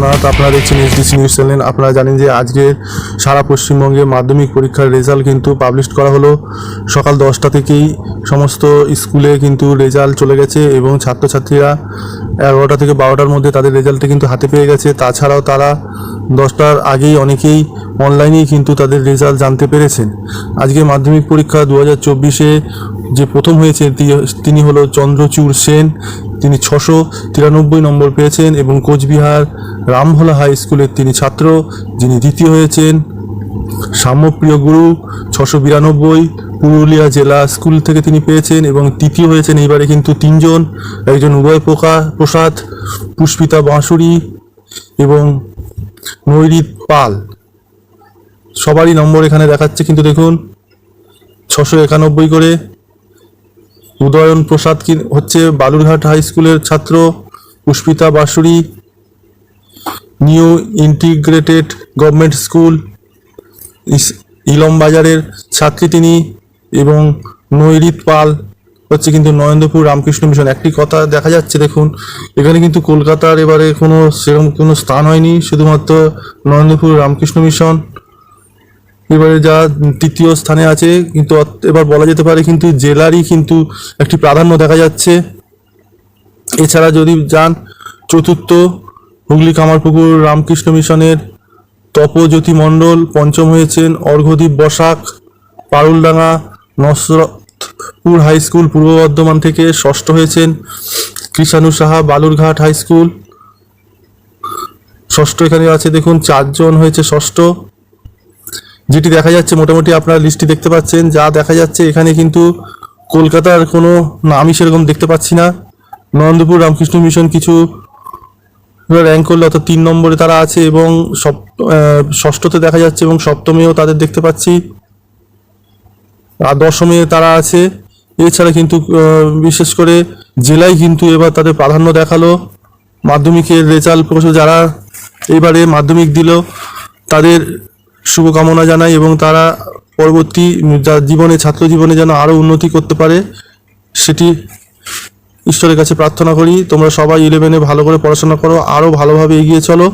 জগন্নাথ, আপনারা দেখছেন SDC news channel. আপনারা জানেন যে আজকে সারা পশ্চিমবঙ্গে মাধ্যমিক পরীক্ষার রেজাল্ট কিন্তু পাবলিশ করা হলো। সকাল দশটা থেকেই সমস্ত স্কুলে কিন্তু রেজাল্ট চলে গেছে এবং ছাত্রছাত্রীরা এগারোটা থেকে বারোটার মধ্যে তাদের রেজাল্টটা কিন্তু হাতে পেয়ে গেছে। তাছাড়াও তারা দশটার আগেই অনেকেই অনলাইনেই কিন্তু তাদের রেজাল্ট জানতে পেরেছেন। আজকে মাধ্যমিক পরীক্ষা দু হাজার চব্বিশে যে প্রথম হয়েছে তিনি হলো চন্দ্রচূড় সেন, তিনি ছশো তিরানব্বই নম্বর পেয়েছেন এবং কোচবিহার রামভোলা হাই স্কুলের তিনি ছাত্র, যিনি দ্বিতীয় হয়েছেন। সাম্যপ্রিয় গুরু, ছশো বিরানব্বই, পুরুলিয়া জেলা স্কুল থেকে তিনি পেয়েছেন এবং তৃতীয় হয়েছেন এইবারে কিন্তু তিনজন, একজন উদয় পোকা প্রসাদ, পুষ্পিতা বাঁশুরি এবং নৈরিত পাল। সবারই নম্বর এখানে দেখাচ্ছে কিন্তু দেখুন, ছশো একানব্বই করে। উদয়ন প্রসাদ কি হচ্ছে বালুরঘাট হাই স্কুলের ছাত্র Pushpita Basuri new integrated government school ইলম বাজারের ছাত্রী তিনি এবং নৈরিত পাল, হচ্ছে কিন্তু নরেন্দ্রপুর রামকৃষ্ণ মিশন। একটি কথা দেখা যাচ্ছে, দেখুন, এখানে কিন্তু কলকাতার এবারে কোনো সেরকম কোনো স্থান হয়নি, শুধুমাত্র নরেন্দ্রপুর রামকৃষ্ণ মিশন। এবারে যা তৃতীয় স্থানে আছে, কিন্তু এবার বলা যেতে পারে কিন্তু জেলারই কিন্তু একটি প্রাধান্য দেখা যাচ্ছে। এছাড়া যদি যান, চতুর্থ হুগলি কামারপুকুর রামকৃষ্ণ মিশনের তপজ্যোতি মণ্ডল, পঞ্চম হয়েছেন অর্ঘদীপ বসাক, পারুলডাঙ্গা নসরতপুর হাই স্কুল পূর্ব বর্ধমান থেকে ষষ্ঠ হয়েছেন কৃষাণু সাহা বালুরঘাট হাই স্কুল। ষষ্ঠ এখানে আছে, দেখুন, চারজন হয়েছে ষষ্ঠ। যেটি দেখা যাচ্ছে মোটামুটি আপনারা লিস্টটি দেখতে পাচ্ছেন, যা দেখা যাচ্ছে এখানে কিন্তু কলকাতার কোনো নামই সেরকম দেখতে পাচ্ছি না। নন্দপুর রামকৃষ্ণ মিশন কিছু র্যাঙ্ক করলে অর্থাৎ তিন নম্বরে তারা আছে এবং সপ ষষ্ঠতে দেখা যাচ্ছে এবং সপ্তমেও তাদের দেখতে পাচ্ছি। আর দশমে তারা আছে। এছাড়া কিন্তু বিশেষ করে জেলায় কিন্তু এবার তাদের প্রাধান্য দেখাল। মাধ্যমিকের রেজাল্ট যারা এবারে মাধ্যমিক দিল, তাদের শুভকামনা জানাই এবং তারা পরবর্তী জীবনে, ছাত্র জীবনে যেন আরও উন্নতি করতে পারে, সেটি ঈশ্বরের কাছে প্রার্থনা করি। তোমরা সবাই ইলেভেনে ভালো করে পড়াশোনা করো আরও ভালোভাবে এগিয়ে চলো।